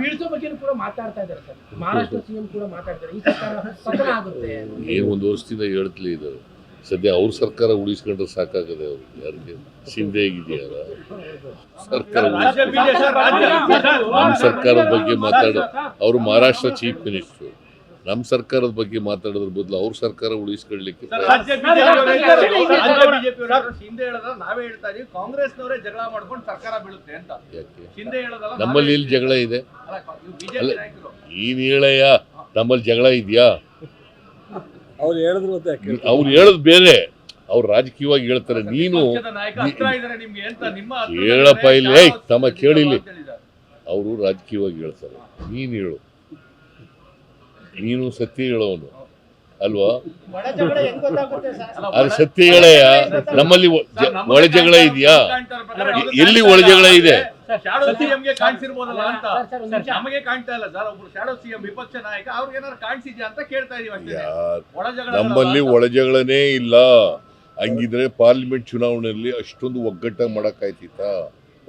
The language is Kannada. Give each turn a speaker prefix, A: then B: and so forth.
A: ಬೀಳ್ಸೋ ಬಗ್ಗೆ ಕೂಡ ಮಾತಾಡ್ತಾ ಇದ್ದಾರೆ ಸರ್. ಮಹಾರಾಷ್ಟ್ರ ಸಿಎಂ ಕೂಡ ಮಾತಾಡ್ತಾರೆ. ಈ ಸರ್ಕಾರ ಪತನ ಆಗುತ್ತೆ
B: ಏನು ಒಂದು ವರ್ಷದಿಂದ ಹೇಳ್ತಲೇ ಇದ್ದಾರೆ ಸದ್ಯ ಅವ್ರ ಸರ್ಕಾರ ಉಳಿಸ್ಕೊಂಡ್ರೆ ಸಾಕಾಗದೆ ಅವ್ರಿಗೆ ಯಾರಿಗೆ? ಶಿಂದೆ ಆಗಿದೆಯಲ್ಲ ಸರ್ಕಾರ ನಮ್ಮ ಸರ್ಕಾರದ ಬಗ್ಗೆ ಮಾತಾಡೋ ಅವರು ಮಹಾರಾಷ್ಟ್ರ ಚೀಫ್ ಮಿನಿಸ್ಟರ್. ನಮ್ಮ ಸರ್ಕಾರದ ಬಗ್ಗೆ ಮಾತಾಡೋದ್ರ ಬದಲು ಅವ್ರ ಸರ್ಕಾರ
C: ಹೇಳೋದ್ರ ನಾವೇ ಹೇಳ್ತಾ ಇದೀವಿ. ಕಾಂಗ್ರೆಸ್ನವರೇ ಜಗಳ ಮಾಡ್ಕೊಂಡು ಸರ್ಕಾರ ಬೀಳುತ್ತೆ ಅಂತ.
B: ಯಾಕೆ?
C: ಹಿಂದೆ ಹೇಳೋದಲ್ಲ
B: ನಮ್ಮಲ್ಲಿ ಇಲ್ಲಿ ಜಗಳ ಇದೆ. ನೀನ್ ಹೇಳಯ್ಯ ನಮ್ಮಲ್ಲಿ ಜಗಳ ಇದೆಯಾ?
D: ಅವ್ರು ಹೇಳಿದ್ರು
B: ಅವ್ರು ಹೇಳದ್ ಬೇರೆ. ಅವ್ರು ರಾಜಕೀಯವಾಗಿ ಹೇಳ್ತಾರೆ. ನೀನು
C: ನಾಯಕ ಹತ್ರ ಇದಾರೆ ನಿಮ್ಗೆ ಅಂತ ನಿಮ್ಮ ಹತ್ರ
B: ಹೇಳಪ್ಪ ಇಲ್ಲಿ, ತಮ್ಮ
C: ಕೇಳಿಲಿ.
B: ಕೇಳಿಲ್ಲಿ. ಅವರು ರಾಜಕೀಯವಾಗಿ ಹೇಳ್ತಾರೆ. ನೀನು ಹೇಳು. ನೀನು ಸತ್ಯ ಹೇಳೋನು ಅಲ್ವಾ? ಅದು ಸತ್ಯ ಹೇಳಯ್ಯ ನಮ್ಮಲ್ಲಿ ಒಳ ಜಗಳ ಇದೆಯಾ? ಎಲ್ಲಿ ಒಳ ಜಗಳ ಇದೆ?
C: ಶಾಡೋ ಸಿಎಂ ಗೆ ಕಾಣಿಸಿರ್ಬೋದಲ್ಲ ಅಂತ.
A: ಸರ್, ಸರ್, ಒಂದ್ ನಿಮಿಷ.
C: ನಮಗೆ ಕಾಣ್ತಾ ಇಲ್ಲ ಸರ್ ಒಬ್ರು ಶಾಡೋ ಸಿಎಂ ವಿಪಕ್ಷ ನಾಯಕ ಅವ್ರಿಗೆ ಏನಾದ್ರು ಕಾಣಿಸಿದ್ಯಾ ಅಂತ ಕೇಳ್ತಾ ಇದೀವಿ ಅಷ್ಟೇ.
B: ಯಾರ್-
C: ಒಳ ಜಗಳ
B: ನಮ್ಮಲ್ಲಿ ಒಳ ಜಗಳನೇ ಇಲ್ಲ. ಹಂಗಿದ್ರೆ ಪಾರ್ಲಿಮೆಂಟ್ ಚುನಾವಣೆಯಲ್ಲಿ ಅಷ್ಟೊಂದು ಒಗ್ಗಟ್ಟಾಗಿ ಮಾಡಕ್ಕಾಯ್ತಿತ್ತ?